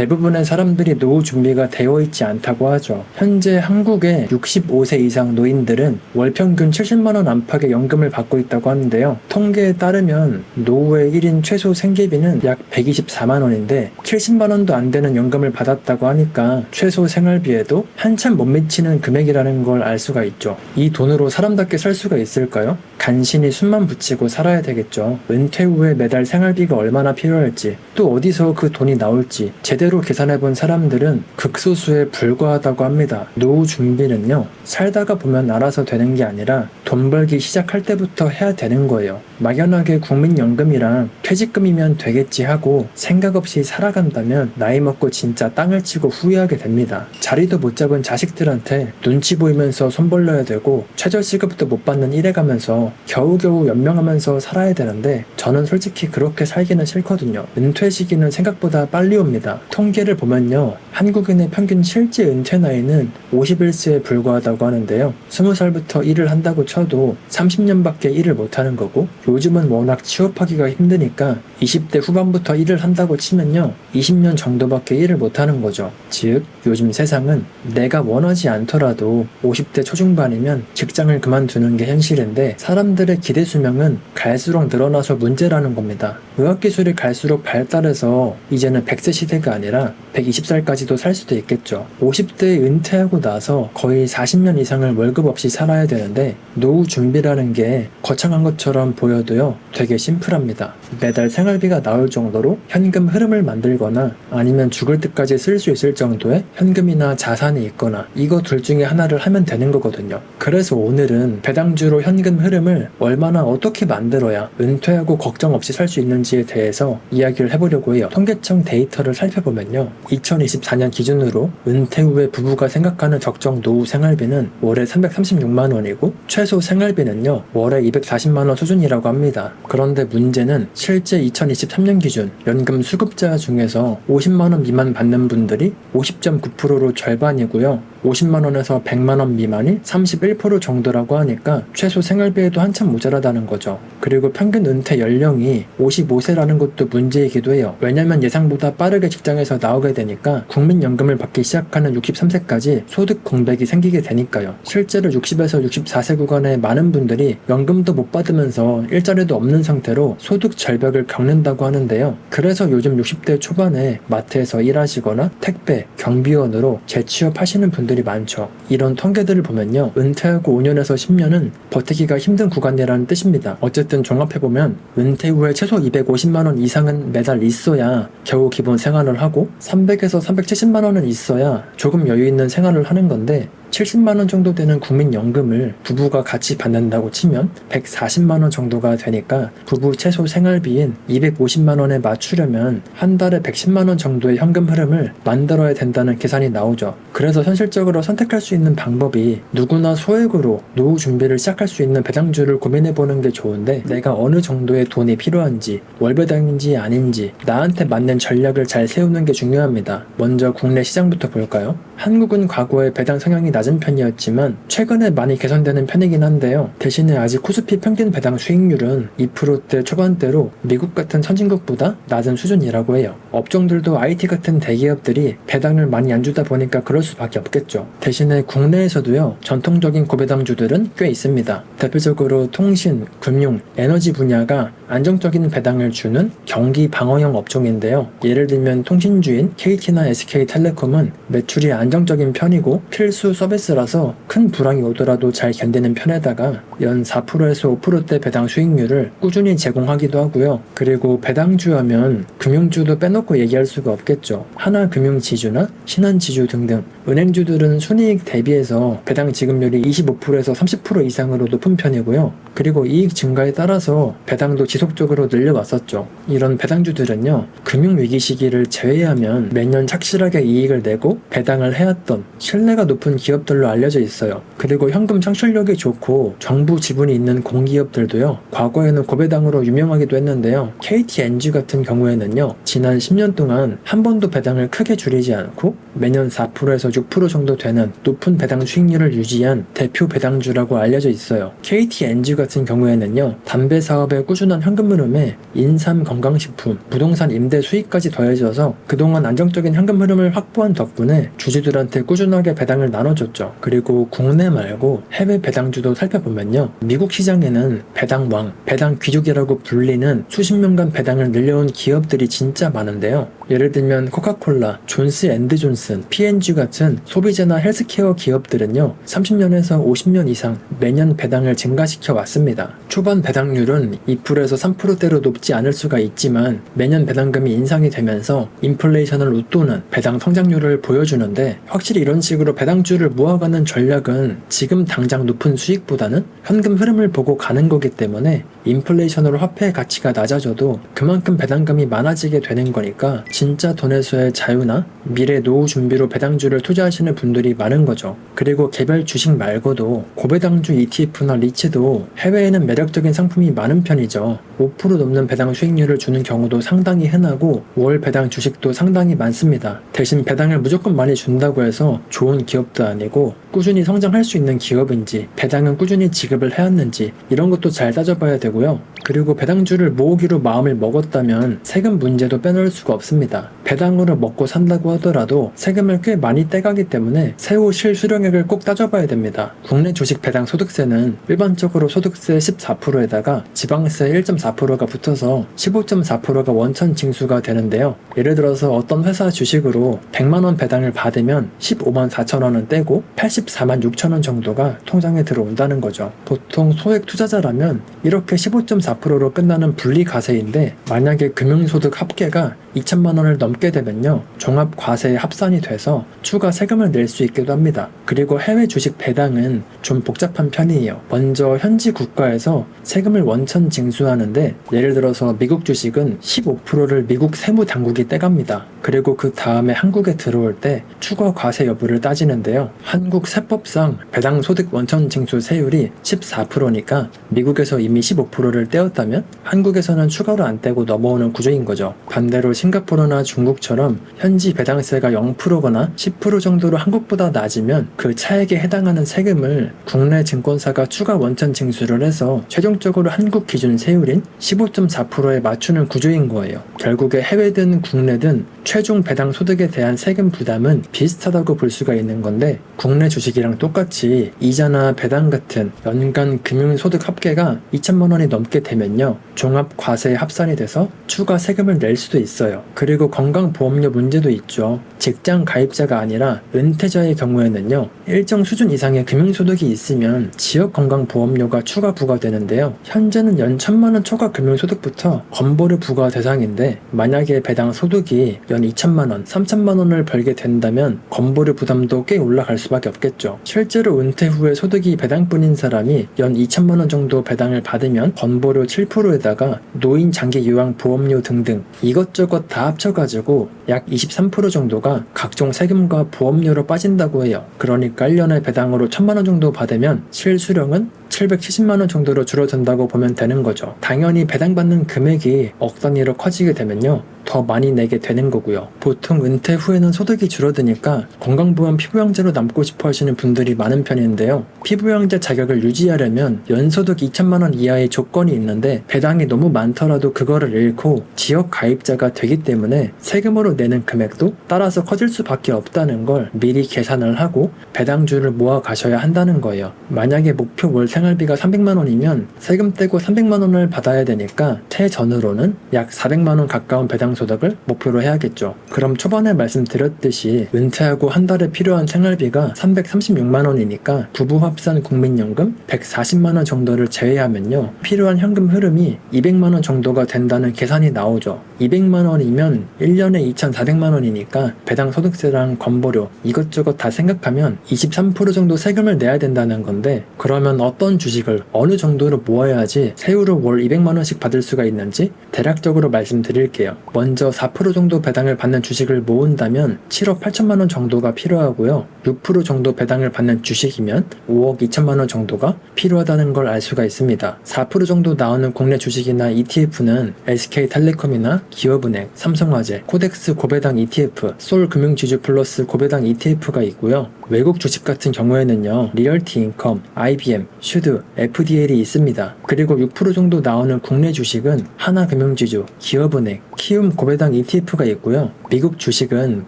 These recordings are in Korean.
대부분의 사람들이 노후 준비가 되어 있지 않다고 하죠. 현재 한국의 65세 이상 노인들은 월 평균 70만원 안팎의 연금을 받고 있다고 하는데요. 통계에 따르면 노후의 1인 최소 생계비는 약 124만원인데 70만원도 안 되는 연금을 받았다고 하니까 최소 생활비에도 한참 못 미치는 금액이라는 걸 알 수가 있죠. 이 돈으로 사람답게 살 수가 있을까요? 간신히 숨만 붙이고 살아야 되겠죠. 은퇴 후에 매달 생활비가 얼마나 필요할지, 또 어디서 그 돈이 나올지 제대로 계산해 본 사람들은 극소수에 불과하다고 합니다. 노후 준비는요, 살다가 보면 알아서 되는 게 아니라 돈 벌기 시작할 때부터 해야 되는 거예요. 막연하게 국민연금이랑 퇴직금이면 되겠지 하고 생각 없이 살아간다면 나이 먹고 진짜 땅을 치고 후회하게 됩니다. 자리도 못 잡은 자식들한테 눈치 보이면서 손 벌려야 되고 최저시급도 못 받는 일해 가면서 겨우겨우 연명하면서 살아야 되는데 저는 솔직히 그렇게 살기는 싫거든요. 은퇴 시기는 생각보다 빨리 옵니다. 통계를 보면요. 한국인의 평균 실제 은퇴 나이는 51세에 불과하다고 하는데요. 20살부터 일을 한다고 쳐도 30년밖에 일을 못하는 거고 요즘은 워낙 취업하기가 힘드니까 20대 후반부터 일을 한다고 치면요. 20년 정도밖에 일을 못하는 거죠. 즉 요즘 세상은 내가 원하지 않더라도 50대 초중반이면 직장을 그만두는 게 현실인데 사람들의 기대 수명은 갈수록 늘어나서 문제라는 겁니다. 의학기술이 갈수록 발달해서 이제는 100세 시대가 아니라 120살까지도 살 수도 있겠죠. 50대에 은퇴하고 나서 거의 40년 이상을 월급 없이 살아야 되는데 노후 준비라는 게 거창한 것처럼 보여 도요 되게 심플합니다. 매달 생활비가 나올 정도로 현금 흐름을 만들거나 아니면 죽을 때까지 쓸 수 있을 정도의 현금이나 자산이 있거나 이거 둘 중에 하나를 하면 되는 거거든요. 그래서 오늘은 배당주로 현금 흐름을 얼마나 어떻게 만들어야 은퇴하고 걱정 없이 살 수 있는지에 대해서 이야기를 해보려고 해요. 통계청 데이터를 살펴보면요. 2024년 기준으로 은퇴 후에 부부가 생각하는 적정 노후 생활비는 월에 336만 원이고 최소 생활비는요. 월에 240만 원 수준이라고 합니다. 그런데 문제는 실제 2023년 기준 연금 수급자 중에서 50만 원 미만 받는 분들이 50.9%로 절반이고요. 50만 원에서 100만 원 미만이 31% 정도라고 하니까 최소 생활비에도 한참 모자라다는 거죠. 그리고 평균 은퇴 연령이 55세라는 것도 문제이기도 해요. 왜냐면 예상보다 빠르게 직장에서 나오게 되니까 국민연금을 받기 시작하는 63세까지 소득 공백이 생기게 되니까요. 실제로 60에서 64세 구간에 많은 분들이 연금도 못 받으면서 일자리도 없는 상태로 소득 절벽을 겪는다고 하는데요. 그래서 요즘 60대 초반에 마트에서 일하시거나 택배, 경비원으로 재취업하시는 분들이 많죠. 이런 통계들을 보면요. 은퇴하고 5년에서 10년은 버티기가 힘든 구간이라는 뜻입니다. 어쨌든 종합해보면 은퇴 후에 최소 250만원 이상은 매달 있어야 겨우 기본 생활을 하고 300에서 370만원은 있어야 조금 여유 있는 생활을 하는 건데 70만원 정도 되는 국민연금을 부부가 같이 받는다고 치면 140만원 정도가 되니까 부부 최소 생활비인 250만원에 맞추려면 한 달에 110만원 정도의 현금 흐름을 만들어야 된다는 계산이 나오죠. 그래서 현실적으로 선택할 수 있는 방법이 누구나 소액으로 노후 준비를 시작할 수 있는 배당주를 고민해 보는 게 좋은데 내가 어느 정도의 돈이 필요한지 월배당인지 아닌지 나한테 맞는 전략을 잘 세우는 게 중요합니다. 먼저 국내 시장부터 볼까요? 한국은 과거에 배당 성향이 낮은 편이었지만 최근에 많이 개선되는 편이긴 한데요. 대신에 아직 코스피 평균 배당 수익률은 2%대 초반대로 미국 같은 선진국보다 낮은 수준이라고 해요. 업종들도 IT 같은 대기업들이 배당을 많이 안 주다 보니까 그럴 수밖에 없겠죠. 대신에 국내에서도요. 전통적인 고배당주들은 꽤 있습니다. 대표적으로 통신, 금융, 에너지 분야가 안정적인 배당을 주는 경기 방어형 업종인데요. 예를 들면 통신주인 KT나 SK텔레콤은 매출이 안정적인 편이고 필수 서비스 라서 큰 불황이 오더라도 잘 견디는 편에다가 연 4%에서 5%대 배당 수익률을 꾸준히 제공하기도 하고요. 그리고 배당주 하면 금융주도 빼놓고 얘기할 수가 없겠죠. 하나금융지주나 신한지주 등등 은행주들은 순이익 대비해서 배당 지급률이 25%에서 30% 이상으로 높은 편이고요. 그리고 이익 증가에 따라서 배당도 지속적으로 늘려왔었죠. 이런 배당주들은요, 금융위기 시기를 제외하면 매년 착실하게 이익을 내고 배당을 해왔던 신뢰가 높은 기업 기업들로 알려져 있어요. 그리고 현금 창출력이 좋고 정부 지분이 있는 공기업들도요. 과거에는 고배당으로 유명하기도 했는데요. KTNG 같은 경우에는요. 지난 10년 동안 한 번도 배당을 크게 줄이지 않고 매년 4%에서 6% 정도 되는 높은 배당 수익률을 유지한 대표 배당주라고 알려져 있어요. KTNG 같은 경우에는요. 담배 사업의 꾸준한 현금 흐름에 인삼 건강식품, 부동산 임대 수익까지 더해져서 그동안 안정적인 현금 흐름을 확보한 덕분에 주주들한테 꾸준하게 배당을 나눠 줬죠. 그리고 국내 말고 해외 배당주도 살펴보면요. 미국 시장에는 배당왕, 배당 귀족이라고 불리는 수십 년간 배당을 늘려온 기업들이 진짜 많은데요. 예를 들면 코카콜라, 존스 앤드 존슨, P&G 같은 소비재나 헬스케어 기업들은요. 30년에서 50년 이상 매년 배당을 증가시켜 왔습니다. 초반 배당률은 2%에서 3%대로 높지 않을 수가 있지만 매년 배당금이 인상이 되면서 인플레이션을 웃도는 배당 성장률을 보여주는데 확실히 이런 식으로 배당주를 모아가는 전략은 지금 당장 높은 수익보다는 현금 흐름을 보고 가는 거기 때문에 인플레이션으로 화폐의 가치가 낮아져도 그만큼 배당금이 많아지게 되는 거니까 진짜 돈에서의 자유나 미래 노후 준비로 배당주를 투자하시는 분들이 많은 거죠. 그리고 개별 주식 말고도 고배당주 ETF나 리츠도 해외에는 매력적인 상품이 많은 편이죠. 5% 넘는 배당 수익률을 주는 경우도 상당히 흔하고 월 배당 주식도 상당히 많습니다. 대신 배당을 무조건 많이 준다고 해서 좋은 기업도 아니고 꾸준히 성장할 수 있는 기업인지 배당은 꾸준히 지급을 해왔는지 이런 것도 잘 따져봐야 되 고요. 그리고 배당주를 모으기로 마음을 먹었다면 세금 문제도 빼놓을 수가 없습니다. 배당으로 먹고 산다고 하더라도 세금을 꽤 많이 떼가기 때문에 세후 실수령액을 꼭 따져봐야 됩니다. 국내 주식 배당 소득세는 일반적으로 소득세 14%에다가 지방세 1.4%가 붙어서 15.4%가 원천 징수가 되는데요. 예를 들어서 어떤 회사 주식으로 100만원 배당을 받으면 15만 4천원은 떼고 84만 6천원 정도가 통장에 들어온다는 거죠. 보통 소액 투자자라면 이렇게 15.4%로 끝나는 분리과세인데 만약에 금융소득 합계가 2천만 원을 넘게 되면요 종합 과세에 합산이 돼서 추가 세금을 낼 수 있기도 합니다. 그리고 해외 주식 배당은 좀 복잡한 편이에요. 먼저 현지 국가에서 세금을 원천 징수하는데 예를 들어서 미국 주식은 15%를 미국 세무 당국이 떼갑니다. 그리고 그 다음에 한국에 들어올 때 추가 과세 여부를 따지는데요. 한국 세법상 배당 소득 원천 징수 세율이 14%니까 미국에서 이미 15%를 떼었다면 한국에서는 추가로 안 떼고 넘어오는 구조인 거죠. 반대로 싱가포르나 중국처럼 현지 배당세가 0%거나 10% 정도로 한국보다 낮으면 그 차액에 해당하는 세금을 국내 증권사가 추가 원천 징수를 해서 최종적으로 한국 기준 세율인 15.4%에 맞추는 구조인 거예요. 결국에 해외든 국내든 최종 배당 소득에 대한 세금 부담은 비슷하다고 볼 수가 있는 건데 국내 주식이랑 똑같이 이자나 배당 같은 연간 금융 소득 합계가 2천만 원이 넘게 되면요 종합 과세에 합산이 돼서 추가 세금을 낼 수도 있어요. 그리고 건강보험료 문제도 있죠. 직장 가입자가 아니라 은퇴자의 경우에는요 일정 수준 이상의 금융소득이 있으면 지역건강보험료가 추가 부과되는데요 현재는 연 천만 원 초과 금융소득부터 건보료 부과 대상인데 만약에 배당 소득이 연 2천만 원, 3천만 원을 벌게 된다면 건보료 부담도 꽤 올라갈 수밖에 없겠죠. 실제로 은퇴 후에 소득이 배당뿐인 사람이 연 2천만 원 정도 배당을 받으면 건보료 7%에다가 노인 장기 요양 보험료 등등 이것저것 다 합쳐가지고 약 23% 정도가 각종 세금과 보험료로 빠진다고 해요. 그러니까 1년에 배당으로 1천만 원 정도 받으면 실수령은 770만 원 정도로 줄어든다고 보면 되는 거죠. 당연히 배당받는 금액이 억 단위로 커지게 되면요. 더 많이 내게 되는 거고요. 보통 은퇴 후에는 소득이 줄어드니까 건강보험 피부양자로 남고 싶어 하시는 분들이 많은 편인데요. 피부양자 자격을 유지하려면 연소득 2천만 원 이하의 조건이 있는데 배당이 너무 많더라도 그거를 잃고 지역 가입자가 되기 때문에 세금으로 내는 금액도 따라서 커질 수밖에 없다는 걸 미리 계산을 하고 배당주를 모아 가셔야 한다는 거예요. 만약에 목표 월 생활비가 300만 원이면 세금 떼고 300만 원을 받아야 되니까 퇴전으로는 약 400만 원 가까운 배당 소득을 목표로 해야겠죠. 그럼 초반에 말씀드렸듯이 은퇴하고 한 달에 필요한 생활비가 336만 원이니까 부부 합산 국민연금 140만 원 정도를 제외하면요. 필요한 현금 흐름이 200만 원 정도가 된다는 계산이 나오죠. 200만 원이면 1년에 2,400만 원이니까 배당 소득세랑 건보료 이것저것 다 생각하면 23% 정도 세금을 내야 된다는 건데 그러면 어떤 어떤 주식을 어느 정도로 모아야지 세후로 월 200만원씩 받을 수가 있는지 대략적으로 말씀드릴게요. 먼저 4% 정도 배당을 받는 주식을 모은다면 7억 8천만원 정도가 필요하고요. 6% 정도 배당을 받는 주식이면 5억 2천만원 정도가 필요하다는 걸 알 수가 있습니다. 4% 정도 나오는 국내 주식이나 ETF는 SK텔레콤이나 기업은행, 삼성화재, 코덱스 고배당 ETF, 솔금융지주 플러스 고배당 ETF가 있고요. 외국 주식 같은 경우에는요, 리얼티 인컴, IBM, 슈 드, FDL이 있습니다. 그리고 6% 정도 나오는 국내 주식은 하나금융지주, 기업은행, 키움 고배당 ETF가 있고요. 미국 주식은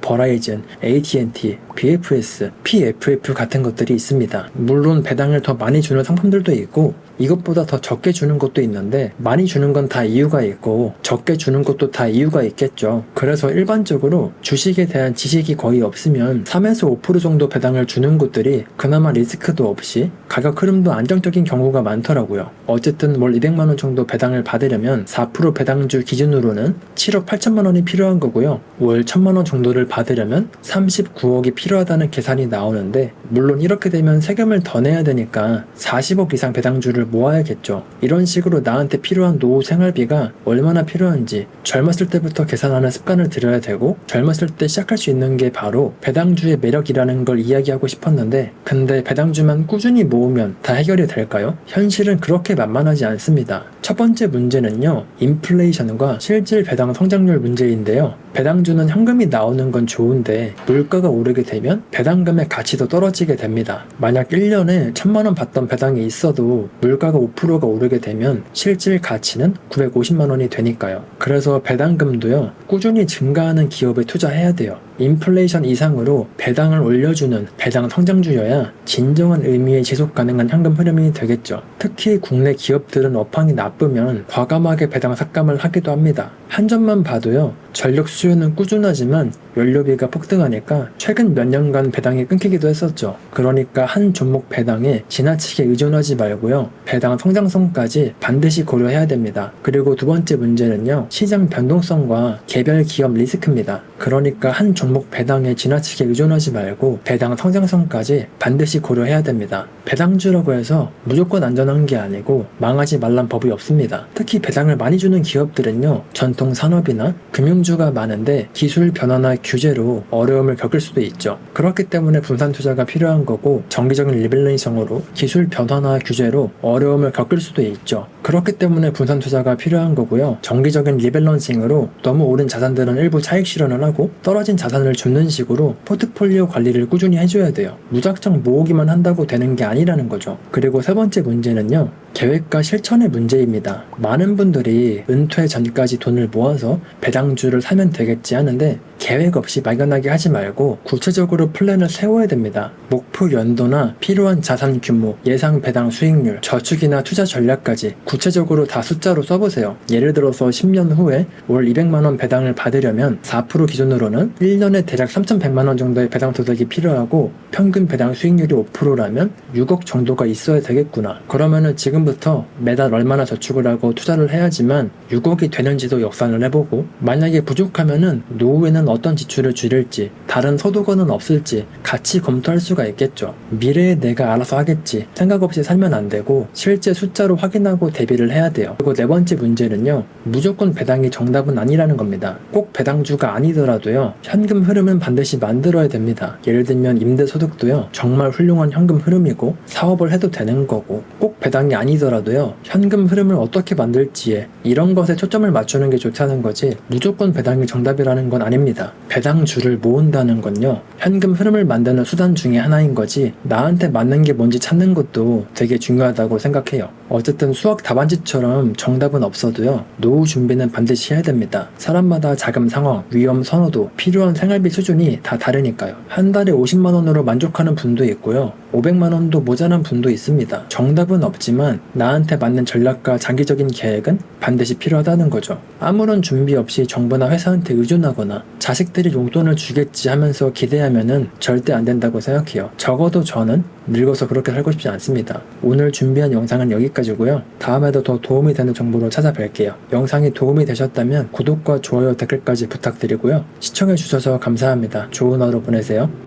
버라이즌, AT&T, BFS, PFF 같은 것들이 있습니다. 물론 배당을 더 많이 주는 상품들도 있고 이것보다 더 적게 주는 것도 있는데 많이 주는 건 다 이유가 있고 적게 주는 것도 다 이유가 있겠죠. 그래서 일반적으로 주식에 대한 지식이 거의 없으면 3에서 5% 정도 배당을 주는 곳들이 그나마 리스크도 없이 가격 흐름도 안정적인 경우가 많더라고요. 어쨌든 월 200만 원 정도 배당을 받으려면 4% 배당주 기준으로는 7억 8천만 원이 필요한 거고요. 월 1천만 원 정도를 받으려면 39억이 필요하다는 계산이 나오는데 물론 이렇게 되면 세금을 더 내야 되니까 40억 이상 배당주를 모아야겠죠. 이런 식으로 나한테 필요한 노후 생활비가 얼마나 필요한지 젊었을 때부터 계산하는 습관을 들여야 되고 젊었을 때 시작할 수 있는 게 바로 배당주의 매력이라는 걸 이야기하고 싶었는데 근데 배당주만 꾸준히 모으면 다 해결이 될까요? 현실은 그렇게 만만하지 않습니다. 첫 번째 문제는요. 인플레이션과 실질 배당 성장률 문제인데요. 배당주는 현금이 나오는 건 좋은데 물가가 오르게 되면 배당금의 가치도 떨어지게 됩니다. 만약 1년에 1000만 원 받던 배당이 있어도 물 가가 5%가 오르게 되면 실질 가치는 950만 원이 되니까요. 그래서 배당금도요. 꾸준히 증가하는 기업에 투자해야 돼요. 인플레이션 이상으로 배당을 올려주는 배당 성장주여야 진정한 의미의 지속 가능한 현금 흐름이 되겠죠. 특히 국내 기업들은 업황이 나쁘면 과감하게 배당 삭감을 하기도 합니다. 한 점만 봐도요. 전력 수요는 꾸준하지만 연료비가 폭등하니까 최근 몇 년간 배당이 끊기기도 했었죠. 그러니까 한 종목 배당에 지나치게 의존하지 말고요. 배당 성장성까지 반드시 고려해야 됩니다. 그리고 두 번째 문제는요. 시장 변동성과 개별 기업 리스크입니다. 그러니까 한 종목 배당에 지나치게 의존하지 말고 배당 성장성까지 반드시 고려해야 됩니다. 배당주라고 해서 무조건 안전한 게 아니고 망하지 말란 법이 없습니다. 특히 배당을 많이 주는 기업들은요. 전통 산업이나 금융주가 많은데 기술 변화나 규제로 어려움을 겪을 수도 있죠. 그렇기 때문에 분산 투자가 필요한 거고 정기적인 리밸런싱으로 기술 변화나 규제로 어려움을 겪을 수도 있죠. 그렇기 때문에 분산 투자가 필요한 거고요. 정기적인 리밸런싱으로 너무 오른 자산들은 일부 차익 실현을 하고 떨어진 자산을 줍는 식으로 포트폴리오 관리를 꾸준히 해줘야 돼요. 무작정 모으기만 한다고 되는 게 아니라는 거죠. 그리고 세 번째 문제는요. 계획과 실천의 문제입니다. 많은 분들이 은퇴 전까지 돈을 모아서 배당주를 사면 되겠지 하는데 계획 없이 막연하게 하지 말고 구체적으로 플랜을 세워야 됩니다. 목표 연도나 필요한 자산 규모, 예상 배당 수익률, 저축이나 투자 전략까지 구체적으로 다 숫자로 써보세요. 예를 들어서 10년 후에 월 200만원 배당을 받으려면 4% 기준으로는 1년에 대략 3,100만원 정도의 배당 소득이 필요하고 평균 배당 수익률이 5%라면 6억 정도가 있어야 되겠구나. 그러면은 지금 부터 매달 얼마나 저축을 하고 투자를 해야지만 6억이 되는지도 역산을 해보고 만약에 부족하면은 노후에는 어떤 지출을 줄일지 다른 소득원은 없을지 같이 검토할 수가 있겠죠. 미래에 내가 알아서 하겠지 생각 없이 살면 안 되고 실제 숫자로 확인하고 대비를 해야 돼요. 그리고 네 번째 문제는요. 무조건 배당이 정답은 아니라는 겁니다. 꼭 배당주가 아니더라도요. 현금 흐름은 반드시 만들어야 됩니다. 예를 들면 임대소득도요. 정말 훌륭한 현금 흐름이고 사업을 해도 되는 거고 꼭 배당이 아니더라도요. 현금 흐름을 어떻게 만들지에 이런 것에 초점을 맞추는 게 좋다는 거지 무조건 배당이 정답이라는 건 아닙니다. 배당주를 모은다는 건요. 현금 흐름을 만드는 수단 중에 하나인 거지 나한테 맞는 게 뭔지 찾는 것도 되게 중요하다고 생각해요. 어쨌든 수학 답안지처럼 정답은 없어도요. 노후 준비는 반드시 해야 됩니다. 사람마다 자금 상황, 위험 선호도, 필요한 생활비 수준이 다 다르니까요. 한 달에 50만 원으로 만족하는 분도 있고요. 500만 원도 모자란 분도 있습니다. 정답은 없지만 나한테 맞는 전략과 장기적인 계획은 반드시 필요하다는 거죠. 아무런 준비 없이 정부나 회사한테 의존하거나 자식들이 용돈을 주겠지 하면서 기대하면은 절대 안 된다고 생각해요. 적어도 저는 늙어서 그렇게 살고 싶지 않습니다. 오늘 준비한 영상은 여기까지고요. 다음에도 더 도움이 되는 정보로 찾아뵐게요. 영상이 도움이 되셨다면 구독과 좋아요 댓글까지 부탁드리고요. 시청해주셔서 감사합니다. 좋은 하루 보내세요.